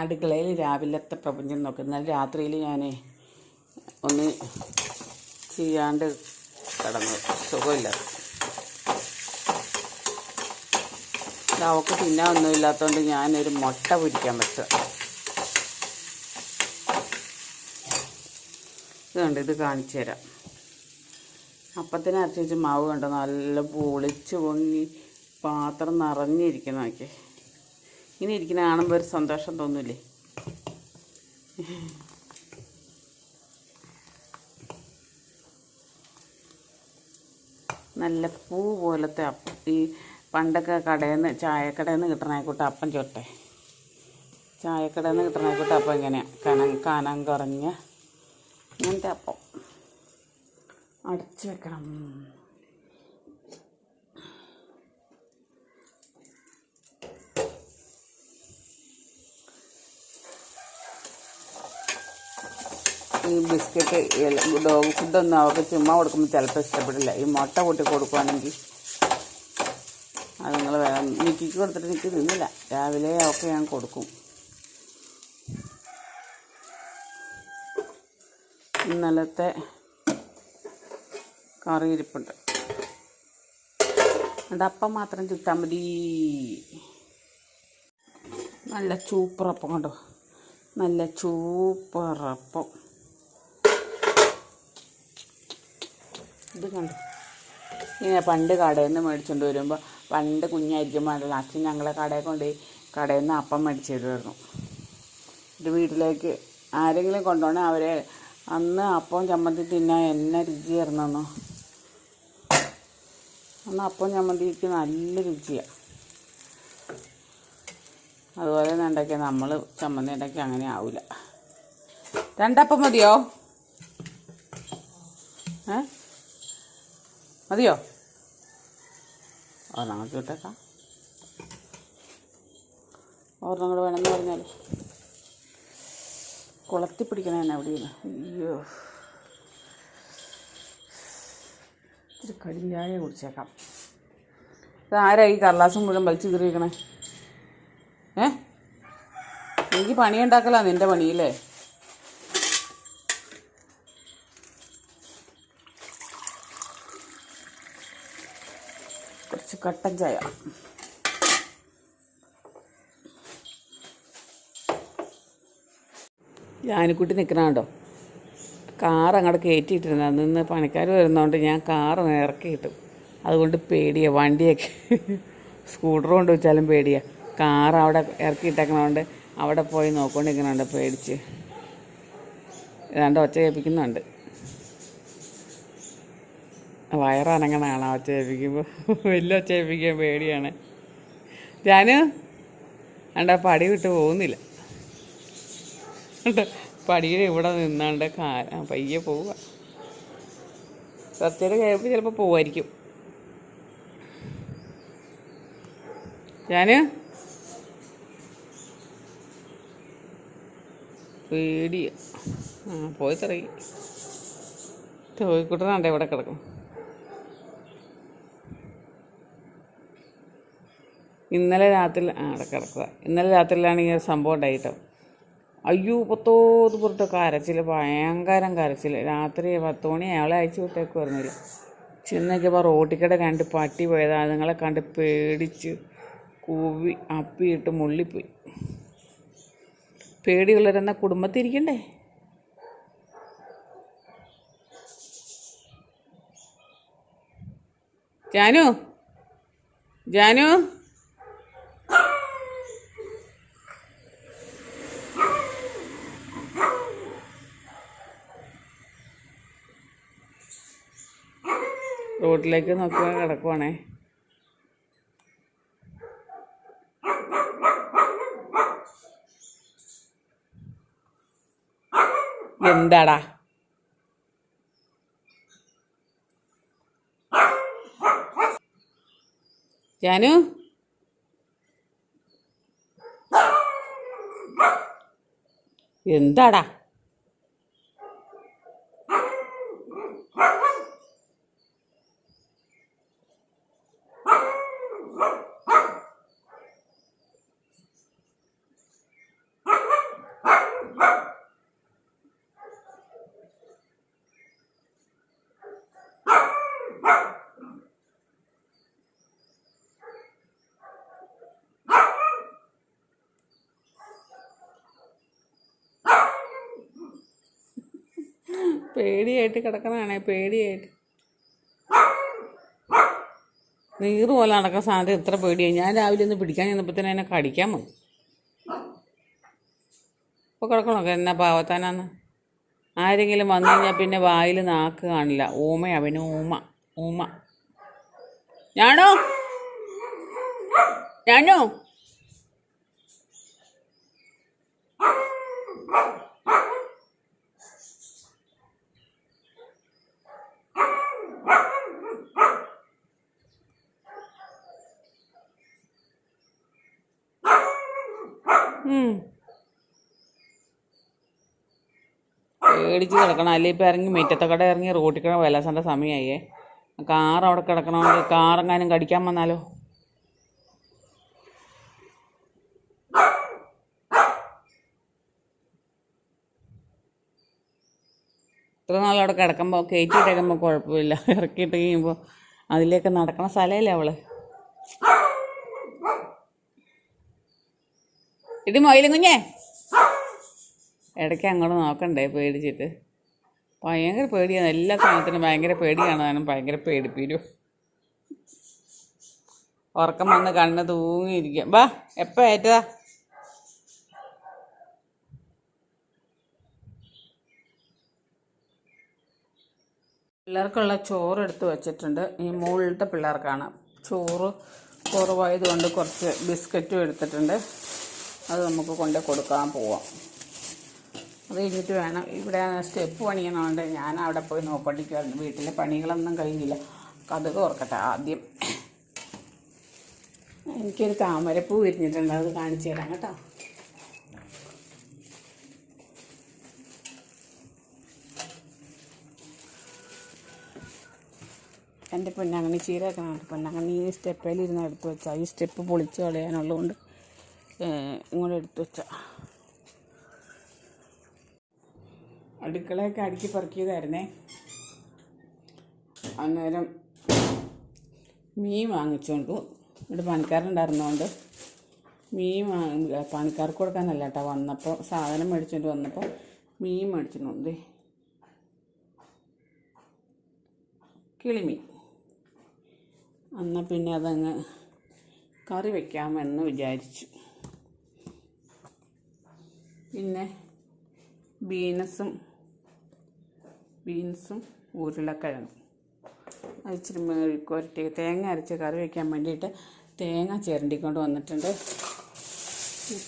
അടുക്കളയിൽ രാവിലത്തെ പ്രപഞ്ചം നോക്കും. എന്നാൽ രാത്രിയിൽ ഞാൻ ഒന്ന് ചെയ്യാണ്ട് കടന്നു. സുഖമില്ല. അവൾക്ക് തിന്നാൻ ഒന്നുമില്ലാത്തതുകൊണ്ട് ഞാനൊരു മുട്ട പൊരിക്കാൻ പറ്റുക ഇത് കണ്ട് ഇത് കാണിച്ചു തരാം. അപ്പത്തിന് അരച്ചു വെച്ച് മാവ് കണ്ടോ നല്ല പൊളിച്ച് പൊങ്ങി പാത്രം നിറഞ്ഞിരിക്കണം നോക്കി ഇങ്ങനെ ഇരിക്കുന്ന കാണുമ്പോൾ ഒരു സന്തോഷം തോന്നൂലേ? നല്ല പൂ പോലത്തെ അപ്പം ഈ പണ്ടൊക്കെ കടയിൽ നിന്ന് ചായക്കടയിൽ നിന്ന് കിട്ടണേക്കൂട്ട അപ്പം ചൊട്ടെ. ചായക്കടയിൽ നിന്ന് കിട്ടണേക്കൂട്ട അപ്പം ഇങ്ങനെയാണ് കനം കനം കുറഞ്ഞ ഇങ്ങനത്തെ അപ്പം. അടച്ചു വെക്കണം. ഈ ബിസ്ക്കറ്റ് ഡോഗ് ഫുഡൊന്നും അവർക്ക് ചുമ്മാ കൊടുക്കുമ്പോൾ ചിലപ്പോൾ ഇഷ്ടപ്പെടില്ല. ഈ മുട്ട കൂട്ടി കൊടുക്കുവാണെങ്കിൽ അത് നിങ്ങൾ നിക്കിക്ക് കൊടുത്തിട്ട് നിൽക്കി തിന്നില്ല. രാവിലെ ഒക്കെ ഞാൻ കൊടുക്കും. ഇന്നലത്തെ കറി ഇരിപ്പുണ്ട്. അപ്പം മാത്രം ചുട്ടാൽ മതി. നല്ല ചൂപ്പറപ്പം കണ്ടോ? നല്ല ചൂപ്പറപ്പം. ഇത് കണ്ടു? ഇങ്ങനെ പണ്ട് കടയിൽ നിന്ന് മേടിച്ചുകൊണ്ട് വരുമ്പോൾ പണ്ട് കുഞ്ഞായിരിക്കുമ്പോൾ അച്ഛൻ ഞങ്ങളെ കടയിൽ കൊണ്ടുപോയി കടയിൽ നിന്ന് അപ്പം മേടിച്ച് തരുമായിരുന്നു ഇത് വീട്ടിലേക്ക് ആരെങ്കിലും കൊണ്ടുപോകണേ അവരെ അന്ന് അപ്പം ചമ്മന്തി തിന്നാൻ എന്നെ രുചിയായിരുന്നോ അന്ന് അപ്പം ചമ്മന്തിക്ക് നല്ല രുചിയാണ് അതുപോലെ തന്നെ ഉണ്ടാക്കിയാൽ നമ്മൾ ചമ്മന്തി ഉണ്ടാക്കി അങ്ങനെ ആവില്ല രണ്ടപ്പം മതിയോ? ഏ? മതിയോ? ഒരെണ്ണം കൂടെ ഇട്ടേക്കാം. ഒരെണ്ണം കൂടെ വേണമെന്ന് പറഞ്ഞാൽ കുളത്തി പിടിക്കണേ അവിടെ നിന്ന് അയ്യോ. ഇത്തിരി കടിഞ്ഞായ കുടിച്ചേക്കാം. ഇതാരാ ഈ കടലാസം മുഴുവൻ വലിച്ചു കീറിയിരിക്കണേ. ഏ? എനിക്ക് പണിയുണ്ടാക്കലാ നിന്റെ പണിയില്ലേ കുറച്ച് കട്ടൻ ചായ. ജാനിക്കുട്ടി നിൽക്കണുണ്ടോ കാർ അങ്ങോട്ട് കയറ്റിയിട്ടിരുന്ന. നിന്ന് പണിക്കാർ വരുന്നതുകൊണ്ട് ഞാൻ കാർ ഇറക്കിയിട്ടു അതുകൊണ്ട് പേടിയാണ് വണ്ടിയൊക്കെ സ്കൂട്ടർ കൊണ്ട് വെച്ചാലും പേടിയാണ് കാർ അവിടെ ഇറക്കിയിട്ടേക്കണോണ്ട് അവിടെ പോയി നോക്കൊണ്ടിരിക്കണുണ്ട് പേടിച്ച്. ഏതാണ്ട് ഒച്ച കേൾപ്പിക്കുന്നുണ്ട്. വയറനങ്ങണാണ് ഒച്ച ഏൽപ്പിക്കുമ്പോൾ വലിയ ഒച്ച ഏൽപ്പിക്കാൻ പേടിയാണ്. ഞാൻ അണ്ട പടി വിട്ട് പോകുന്നില്ല. പടിയിൽ ഇവിടെ നിന്നാണ്ട് പയ്യെ പോവുക. കുറച്ചേരം കഴിയുമ്പോൾ ചിലപ്പോൾ പോവായിരിക്കും. ഞാൻ പേടിയ. പോയി തുടങ്ങി. കോഴിക്കുട്ടനാണ്ട് ഇവിടെ കിടക്കും ഇന്നലെ രാത്രി അവിടെ കിടക്കുക ഇന്നലെ രാത്രിയിലാണ് ഈ ഒരു സംഭവം ഉണ്ടായിട്ട്. അയ്യോ പത്തോത് പുറത്ത് കരച്ചിൽ ഭയങ്കരം കരച്ചിൽ രാത്രി പത്ത് മണി അയാളെ അയച്ചു വിട്ടേക്ക് വരുന്നില്ല ചെന്നൊക്കെപ്പോൾ റോട്ടിക്കടെ കണ്ട് പട്ടി പോയത്. അതുങ്ങളെ കണ്ട് പേടിച്ച് കൂവി അപ്പിയിട്ട് മുള്ളിപ്പോയി. പേടിയുള്ളവരെന്ന കുടുംബത്തിൽ ഇരിക്കണ്ടേ? ജാനു? ജാനു? റോഡിലേക്ക് നോക്കി കിടക്കുവാണേ. എന്താടാ? ജാനു? എന്താടാ? പേടിയായിട്ട് കിടക്കണതാണേ പേടിയായിട്ട്. നീറ് പോലെ നടക്കാൻ സാധനത്തിൽ ഇത്ര പേടിയായി. ഞാൻ രാവിലെ ഒന്ന് പിടിക്കാൻ ചെന്നപ്പോൾ തന്നെ എന്നെ കടിക്കാൻ വന്നു. ഇപ്പോൾ കിടക്കണോ? എന്നാ പാവത്താനാന്ന്. ആരെങ്കിലും വന്നു കഴിഞ്ഞാൽ പിന്നെ വായിൽ നാക്ക് കാണില്ല. ഊമയാ പിന്നെ ഊമ ഊമ. ഞാനോ? ഞാനോ? പേടിച്ച് കിടക്കണം. അല്ലെ ഇപ്പം ഇറങ്ങി മുറ്റത്തെ കട ഇറങ്ങി റോട്ടിൽ കിട വിലാസന്റെ സമയമായേ കാർ അവിടെ കിടക്കണോണ്ട് കാറെങ്ങാനും കടിക്കാൻ വന്നാലോ? ഇത്ര നാൾ അവിടെ കിടക്കുമ്പോൾ കയറ്റിയിട്ടേക്കുമ്പോൾ കുഴപ്പമില്ല. ഇറക്കിയിട്ട് കഴിയുമ്പോൾ അതിലേക്ക് നടക്കണ സ്ഥലമല്ലേ അവൾ? ഇടി മൊയിലും കുഞ്ഞേ. ഇടയ്ക്ക് അങ്ങോട്ട് നോക്കണ്ടേ പേടിച്ചിട്ട്. ഭയങ്കര പേടിയാണ് എല്ലാ സാധനത്തിനും ഭയങ്കര പേടിയാണ് താനും ഭയങ്കര പേടിപ്പീരും ഉറക്കം വന്ന് കണ്ണ് തൂങ്ങിയിരിക്കും. വാ എപ്പോൾ ഏറ്റതാ? പിള്ളേർക്കുള്ള ചോറ് എടുത്ത് വെച്ചിട്ടുണ്ട്. ഈ മുകളിലത്തെ പിള്ളേർക്കാണ്. ചോറ് കുറവായതുകൊണ്ട് കുറച്ച് ബിസ്ക്കറ്റും എടുത്തിട്ടുണ്ട്. അത് നമുക്ക് കൊണ്ട് കൊടുക്കാൻ പോവാം. അത് കഴിഞ്ഞിട്ട് വേണം. ഇവിടെ സ്റ്റെപ്പ് പണിയണോണ്ട് ഞാൻ അവിടെ പോയി നോക്കണ്ടിക്കുമായിരുന്നു വീട്ടിലെ പണികളൊന്നും കഴിഞ്ഞില്ല. കഥക് ഓർക്കട്ടെ ആദ്യം. എനിക്കൊരു താമരപ്പൂ വിരിഞ്ഞിട്ടുണ്ട്. അത് കാണിച്ചു തരാം കേട്ടോ. എന്റെ പൊന്നങ്ങനെ ചീരക്കണം പൊന്നങ്ങനെ ഈ സ്റ്റെപ്പേലിരുന്ന് എടുത്ത് വെച്ചാൽ ഈ സ്റ്റെപ്പ് പൊളിച്ച് കളയാനുള്ളതുകൊണ്ട് ഇങ്ങോട്ട് എടുത്ത് വെച്ച. അടുക്കളയൊക്കെ അടുക്കി പറക്കിയതായിരുന്നേ. അന്നേരം മീൻ വാങ്ങിച്ചുകൊണ്ട് ഇവിടെ പണിക്കാരുണ്ടായിരുന്നതുകൊണ്ട് മീൻ വാങ്ങി പണിക്കാർക്ക് കൊടുക്കാനല്ല കേട്ടോ വന്നപ്പോൾ സാധനം മേടിച്ചുകൊണ്ട് വന്നപ്പോൾ മീൻ മേടിച്ചിട്ടുണ്ട് കിളിമീൻ. എന്നാൽ പിന്നെ അതങ്ങ് കറി വയ്ക്കാമെന്ന് വിചാരിച്ചു. പിന്നെ ബീനസും ബീൻസും ഉരുളക്കിഴങ്ങും. ഇച്ചിരി മെഴുക്കുരട്ടി തേങ്ങ അരച്ച് കറി വയ്ക്കാൻ വേണ്ടിയിട്ട് തേങ്ങ ചിരണ്ടിക്കൊണ്ട് വന്നിട്ടുണ്ട്.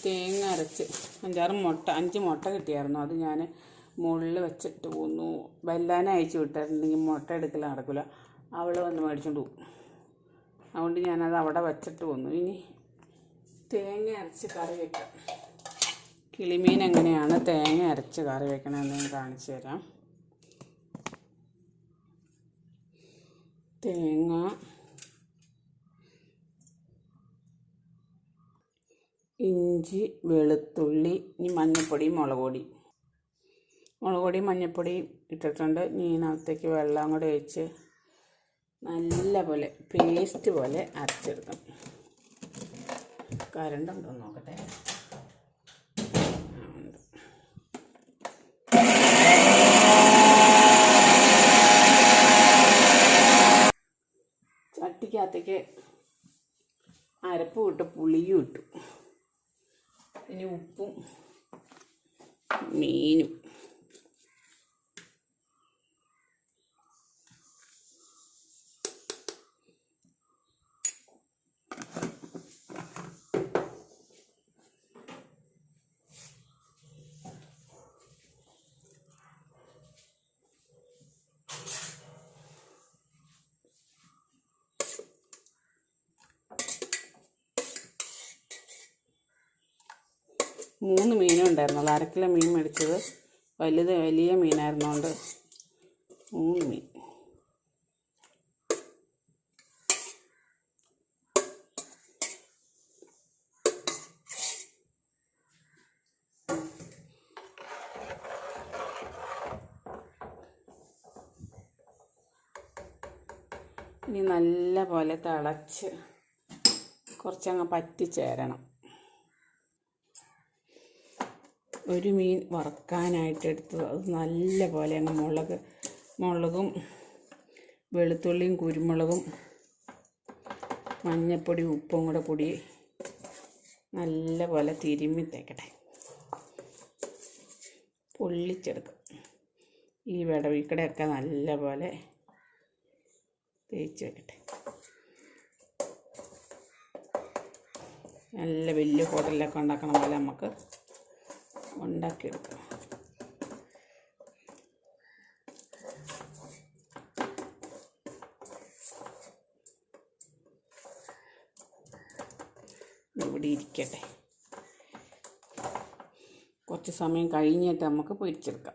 തേങ്ങ അരച്ച് അഞ്ചാറ് മുട്ട അഞ്ച് മുട്ട കിട്ടിയായിരുന്നു. അത് ഞാൻ മുകളിൽ വെച്ചിട്ട് പോന്നു വല്ലാനെ അയച്ചു വിട്ടിട്ടുണ്ടെങ്കിൽ മുട്ട എടുക്കൽ നടക്കില്ല. അവൾ വന്ന് മേടിച്ചോണ്ട് പോകും അതുകൊണ്ട് ഞാനത് അവിടെ വെച്ചിട്ട് പോന്നു ഇനി തേങ്ങ അരച്ച് കറി വെക്കാം. കിളിമീൻ എങ്ങനെയാണ് തേങ്ങ അരച്ച് കറി വെക്കണമെന്ന് ഞാൻ കാണിച്ചു തരാം. തേങ്ങ. ഇഞ്ചി വെളുത്തുള്ളി ഇനി മഞ്ഞൾപ്പൊടി മുളക് പൊടി മുളക് പൊടി മഞ്ഞൾപ്പൊടി ഇട്ടിട്ടുണ്ട്. ഇനി വെള്ളം കൂടെ ഒഴിച്ച് നല്ല പോലെ പേസ്റ്റ് പോലെ അരച്ചെടുക്കണം കരണ്ടുണ്ടോ നോക്കട്ടെ ആ, ഉണ്ട്. ചട്ടിക്കകത്തേക്ക് അരപ്പും ഇട്ട് പുളിയും ഇട്ടു. ഇനി ഉപ്പും മീനും. മൂന്ന് മീനും ഉണ്ടായിരുന്നുള്ളൂ അര കിലോ മീൻ മേടിച്ചത്. വലുത് വലിയ മീനായിരുന്നോണ്ട് മൂന്ന് മീൻ. ഇനി നല്ല പോലെ തിളച്ച് കുറച്ചങ്ങ് പറ്റിച്ചേരണം. ഒരു മീൻ വറക്കാനായിട്ട് എടുത്തത്. അത് നല്ല പോലെ അങ്ങ് മുളക്. മുളകും വെളുത്തുള്ളിയും കുരുമുളകും മഞ്ഞപ്പൊടി ഉപ്പും കൂടെ പൊടി നല്ല പോലെ തിരുമ്മി തേക്കട്ടെ പൊള്ളിച്ചെടുക്കും. ഈ വിടവിക്കടയൊക്കെ നല്ല പോലെ തേച്ച് വെക്കട്ടെ. നല്ല വലിയ ഹോട്ടലിലൊക്കെ ഉണ്ടാക്കണ പോലെ നമുക്ക് ഉണ്ടാക്കിയെടുക്കാം ഇവിടെ ഇരിക്കട്ടെ. കുറച്ച് സമയം കഴിഞ്ഞിട്ട് നമുക്ക് പൊരിച്ചെടുക്കാം.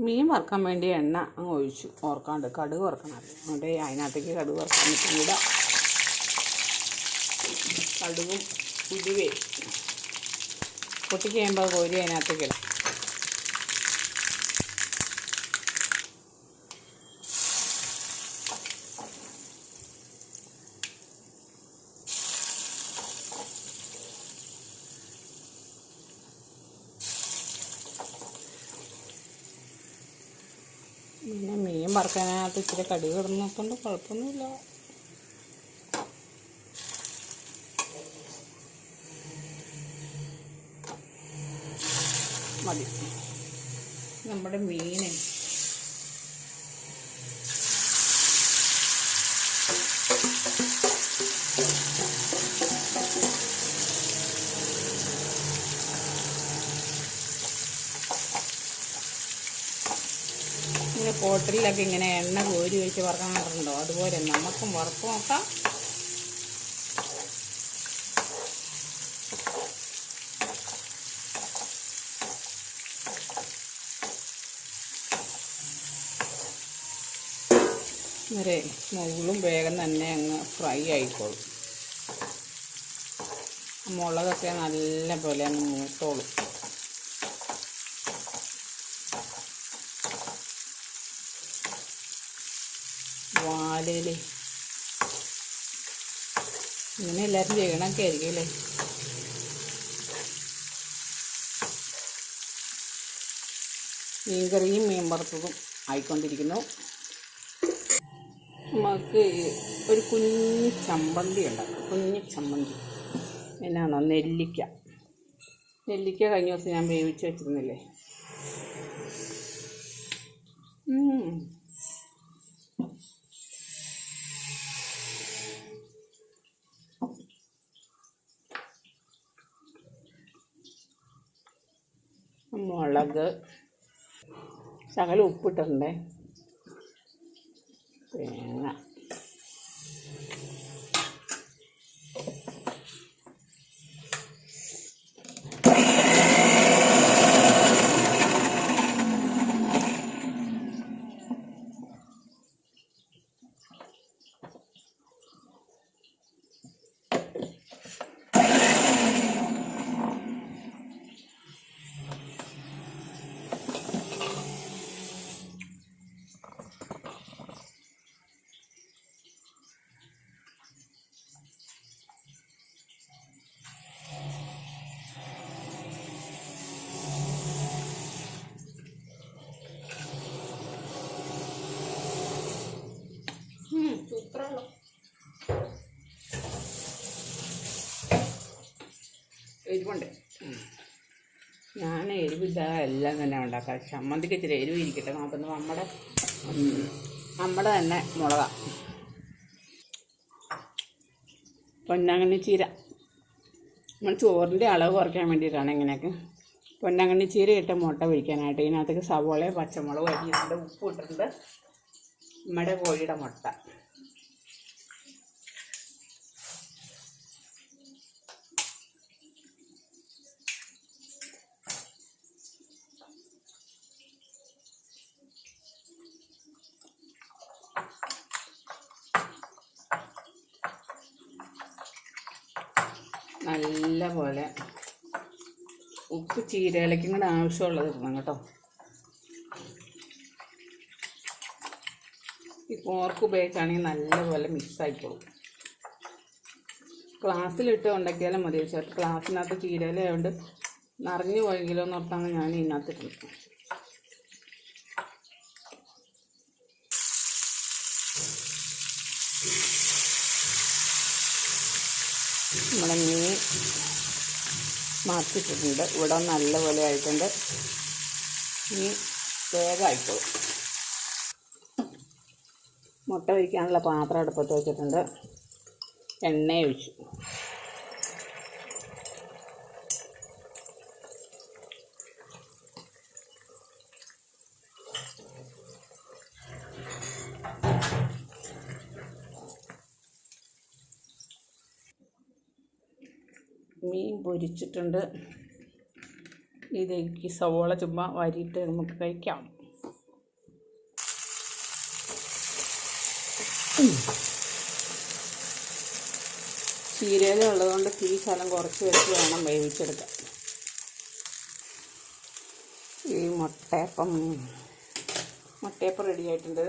മീൻ വറുക്കാൻ വേണ്ടി എണ്ണ അങ്ങ് ഒഴിച്ചു. ഓർക്കാണ്ട് കടുക് വറുക്കണം. അതുകൊണ്ട് അതിനകത്തേക്ക് കടുക് വറുക്കാൻ കൂടെ കടുകും ഉരുവേ പൊട്ടി കഴിയുമ്പോൾ കോരി അതിനകത്തേക്ക് ഇടാം. പിന്നെ മീൻ വറുക്കാനകത്ത് ഇച്ചിരി കടുക് ഇടുന്നതുകൊണ്ട് കുഴപ്പമൊന്നുമില്ല. മതി. നമ്മുടെ മീൻ. ഇങ്ങനെ ഹോട്ടലിലൊക്കെ ഇങ്ങനെ എണ്ണ കോരി വെച്ച് വറക്കാറുണ്ടോ അതുപോലെ നമുക്കും വറുത്ത് നോക്കാം. അന്നേരെ മുകളും വേഗം തന്നെ അങ്ങ് ഫ്രൈ ആയിക്കോളും. മുളകൊക്കെ നല്ല പോലെ അങ്ങ് മൂത്തോളും. വാലേ ഇങ്ങനെ എല്ലാവരും ചെയ്യണമൊക്കെ ആയിരിക്കും അല്ലേ? മീൻകറിയും മീൻ വറുത്തതും ആയിക്കൊണ്ടിരിക്കുന്നു. നമുക്ക് ഒരു കുഞ്ഞു ചമ്മന്തി ഉണ്ടാക്കാം. കുഞ്ഞു ചമ്മന്തി. എന്നാണോ? നെല്ലിക്ക. നെല്ലിക്ക കഴിഞ്ഞ ദിവസം ഞാൻ വേവിച്ച് വെച്ചിരുന്നില്ലേ. മുളക്. ശകലം ഉപ്പിട്ടിട്ടുണ്ടേ? തേങ്ങ ഞാൻ എല്ലാം തന്നെ ഉണ്ടാക്കാം. ചമ്മന്തിക്ക് ഇച്ചിരി എരിവ് ഇരിക്കട്ടെ. നോക്കുന്നത് നമ്മുടെ നമ്മുടെ തന്നെ മുളക. പൊന്നാങ്കണ്ണി ചീര. നമ്മൾ ചോറിന്റെ അളവ് കുറയ്ക്കാൻ വേണ്ടിയിട്ടാണ് ഇങ്ങനെയൊക്കെ. പൊന്നാങ്കണ്ണി ചീര ഇട്ട് മുട്ട പൊരിക്കാനായിട്ട് ഇതിനകത്തേക്ക് സവോളയും പച്ചമുളകും അരിയിട്ടുണ്ട് ഉപ്പ് ഇട്ടിട്ടുണ്ട്. നമ്മുടെ കോഴിയുടെ മുട്ട. നല്ല പോലെ ഉപ്പ് ചീരയിലേക്കും കൂടെ ആവശ്യമുള്ളത് ഇടണം കേട്ടോ. ഈ ഫോർക്ക് ഉപയോഗിച്ചാണെങ്കിൽ നല്ലപോലെ മിക്സ് ആയിക്കോളും. ഗ്ലാസ്സിലിട്ട് ഉണ്ടാക്കിയാലും മതി. ചേട്ടാ ഗ്ലാസ്സിനകത്ത് ചീരയില ആയതുകൊണ്ട് നിറഞ്ഞു പോയെങ്കിലോ എന്ന് ഓർത്താണ് ഞാൻ ഇതിനകത്തിട്ടുണ്ട് നമ്മുടെ മീൻ മാറ്റിയിട്ടിട്ടുണ്ട്. ഇവിടെ നല്ലപോലെ ആയിട്ടുണ്ട്. ഇനി വേഗം ആയിക്കോളും മുട്ട ഒഴിക്കാനുള്ള പാത്രം അടുപ്പത്ത് വെച്ചിട്ടുണ്ട്. എണ്ണ ഒഴിച്ചു. മീൻ പൊരിച്ചിട്ടുണ്ട്. ഇതിലേക്ക് സവോള ചുമ്മാ വാരിയിട്ട് നമുക്ക് കഴിക്കാം. ചീരയില ഉള്ളതുകൊണ്ട് തീ ശലം കുറച്ച് വെച്ച് വേണം വേവിച്ചെടുക്കാൻ. ഈ മുട്ടയപ്പം മുട്ടയപ്പം റെഡി ആയിട്ടുണ്ട്.